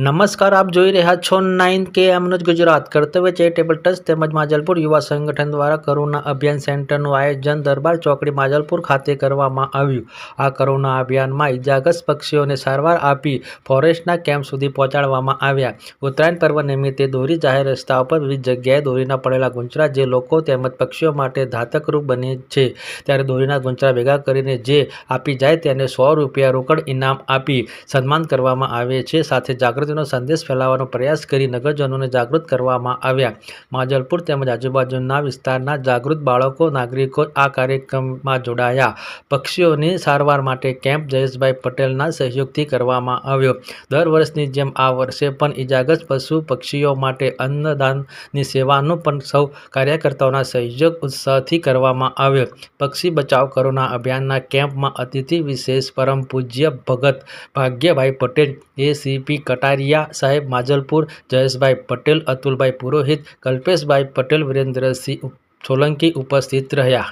નમસ્કાર, આપ જોઈ રહ્યા છો નાઇન કે એમનું ગુજરાત. કર્તવ્ય ચેરિટેબલ ટ્રસ્ટ તેમજ માજલપુર યુવા સંગઠન દ્વારા કરુણા અભિયાન સેન્ટરનું આયોજન દરબાર ચોકડી માજલપુર ખાતે કરવામાં આવ્યું. આ કરુણા અભિયાનમાં ઇજાગ્રસ્ત પક્ષીઓને સારવાર આપી ફોરેસ્ટના કેમ્પ સુધી પહોંચાડવામાં આવ્યા. ઉત્તરાયણ પર્વ નિમિત્તે દોરી જાહેર રસ્તા ઉપર વિવિધ જગ્યાએ દોરીના પડેલા ગુંચરા જે લોકો તેમજ પક્ષીઓ માટે ધાતકરૂપ બને છે, ત્યારે દોરીના ગુંચરા ભેગા કરીને જે આપી જાય તેને સો રૂપિયા રોકડ ઇનામ આપી સન્માન કરવામાં આવે છે. સાથે જાગૃતિનો સંદેશ ફેલાવવાનો પ્રયાસ કરી નગરજનોને જાગૃત કરવામાં આવ્યા. માજલપુર તેમજ આજુબાજુના વિસ્તારના જાગૃત બાળકો, નાગરિકો આ કાર્યક્રમમાં જોડાયા. પક્ષીઓની સારવાર માટે કેમ્પ જયેશભાઈ પટેલના સહયોગથી કરવામાં આવ્યો. દર વર્ષની જેમ આ વર્ષે પણ ઇજાગ્રસ્ત પશુ પક્ષીઓ માટે અન્નદાનની સેવાનું પણ સૌ કાર્યકર્તાઓના સહયોગ ઉત્સાહથી કરવામાં આવ્યો. પક્ષી બચાવ કરોના અભિયાનના કેમ્પમાં અતિથિ વિશેષ પરમ પૂજ્ય ભગત ભાગ્યભાઈ પટેલ, એસીપી કટારિયા સાહેબ, માજલપુર, જયેશભાઈ પટેલ, અતુલભાઈ પુરોહિત, કલ્પેશભાઈ પટેલ, વિરેન્દ્રસિંહ સોલંકી ઉપસ્થિત રહ્યા.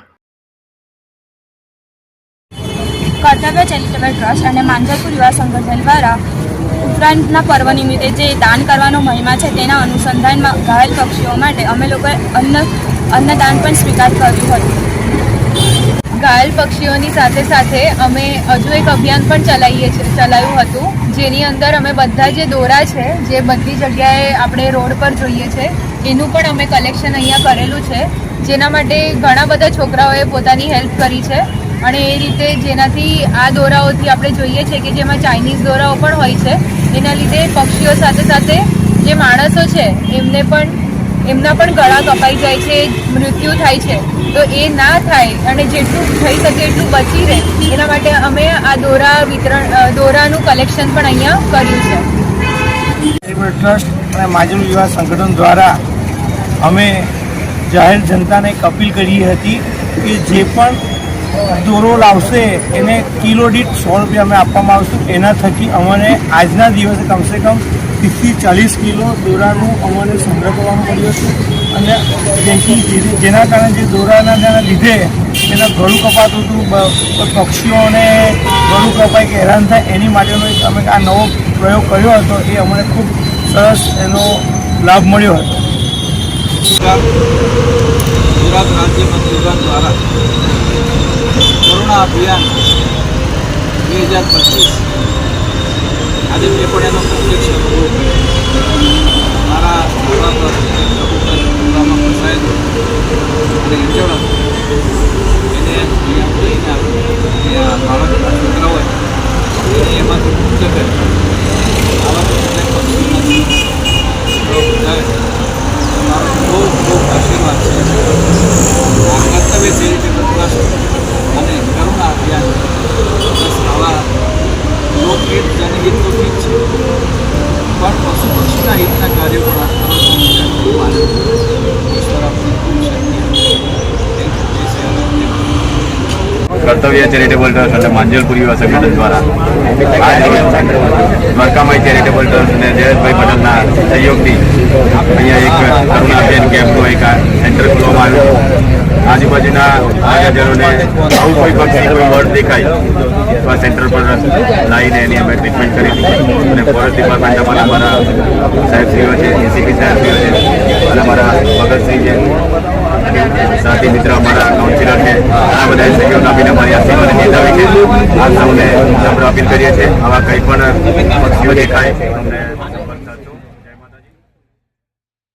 કર્તવ્ય ચેરિટેબલ ટ્રસ્ટ અને માંજલપુર યુવા સંગઠન દ્વારા ઉત્તરાયણના પર્વ નિમિત્તે જે દાન કરવાનો મહિમા છે તેના અનુસંધાનમાં ઘાયલ પક્ષીઓ માટે અમે લોકોએ અન્ન, અન્નદાન પણ સ્વીકાર કર્યું હતું. ઘાયલ પક્ષીઓની સાથે સાથે અમે હજુ એક અભિયાન પણ ચલાવીએ છીએ, ચલાવ્યું હતું. જેની અંદર અમે બધા જે દોરા છે, જે બધી જગ્યાએ આપણે રોડ પર જોઈએ છે, એનું પણ અમે કલેક્શન અહીંયા કરેલું છે. જેના માટે ઘણા બધા છોકરાઓએ પોતાની હેલ્પ કરી છે. અને એ રીતે જેનાથી આ દોરાઓથી આપણે જોઈએ છે કે જેમાં ચાઇનીઝ દોરાઓ પણ હોય છે. એના લીધે પક્ષીઓ સાથે સાથે જે માણસો છે, એમને પણ એમના પણ ગળા કપાઈ જાય છે, મૃત્યુ થાય છે. તો એ ના થાય અને જેટલું થઈ શકે એટલું બચી રહે. એના માટે અમે આ દોરા વિતરણ દોરાનું કલેક્શન પણ અહીંયા કર્યું છે. ટ્રસ્ટ અને માજુલ યુવા સંગઠન દ્વારા અમે જાહેર જનતાને એક અપીલ કરી હતી કે જે પણ દોરો લાવશે, એને કિલો દીઠ સો રૂપિયા અમે આપવામાં આવશું. એના થકી અમને આજના દિવસે કમસે કમ ત્રીસથી ચાલીસ કિલો દોરાનું અમને સંગ્રહ કરવાનું પડ્યું હતું. અને જેથી જેના કારણે જે દોરાના તેના લીધે એના ગળું કપાતું હતું પક્ષીઓને ગળું કપાય કે હેરાન થાય, એની માટેનો અમે આ નવો પ્રયોગ કર્યો હતો. એ અમને ખૂબ સરસ એનો લાભ મળ્યો હતો. ગુજરાત રાજ્ય દ્વારા કરુણા અભિયાન બે હજાર પચીસ. આજે મેં પણ એનો પ્રત્યક્ષ અનુભવ કર્યો મારા મોડા પર કબૂતરમાં ફસાયેલો. અને ઇન્જર્ડ એને લઈને આવ્યો કે આ બાળકના છોકરા હોય એમાંથી મુક્ત કરી આવા તો દરેક પક્ષીમાંથી છોકરાઓ બચાવે મારો બહુ બહુ આશીર્વાદ છે આ કર્તવ્ય ચેરિટેબલ ટ્રસ્ટ અને કરુણા અભિયાન બસ આવા લોકગીત જનગીત તો ઠીક છે પણ પશુ પક્ષીના કર્તવ્ય ચેરિટેબલ ટ્રસ્ટ અને માંજલપુરી યુવા સંગઠન દ્વારા આજ ચેરિટેબલ ટ્રસ્ટ અને જયેશભાઈ પટેલના સહયોગથી અહીંયા એક કરુણા અભિયાન કેમ્પનું એક સેન્ટર ખોલવામાં આવ્યું આજુબાજુના નગરજનોને આવું કોઈ પક્ષી કોઈ વર્ડ દેખાય આ સેન્ટર પર લાવીને એની અમે ટ્રીટમેન્ટ કરી હતી. અને ફોરેસ્ટ ડિપાર્ટમેન્ટ અમારા અમારા સાહેબશ્રીઓ છે એસીપી સાહેબશ્રીઓ છે, અને અમારા ભગતસિંહ છે, સાથી મિત્ર અમારા કાઉન્સિલર છે, આ બધા સહયોગ આપીને અમારી આશીર્વાદ નિભાવી છે. આ સૌને આપણે અપીલ કરીએ છીએ, આવા કંઈ પણ પક્ષીઓ દેખાય, અમને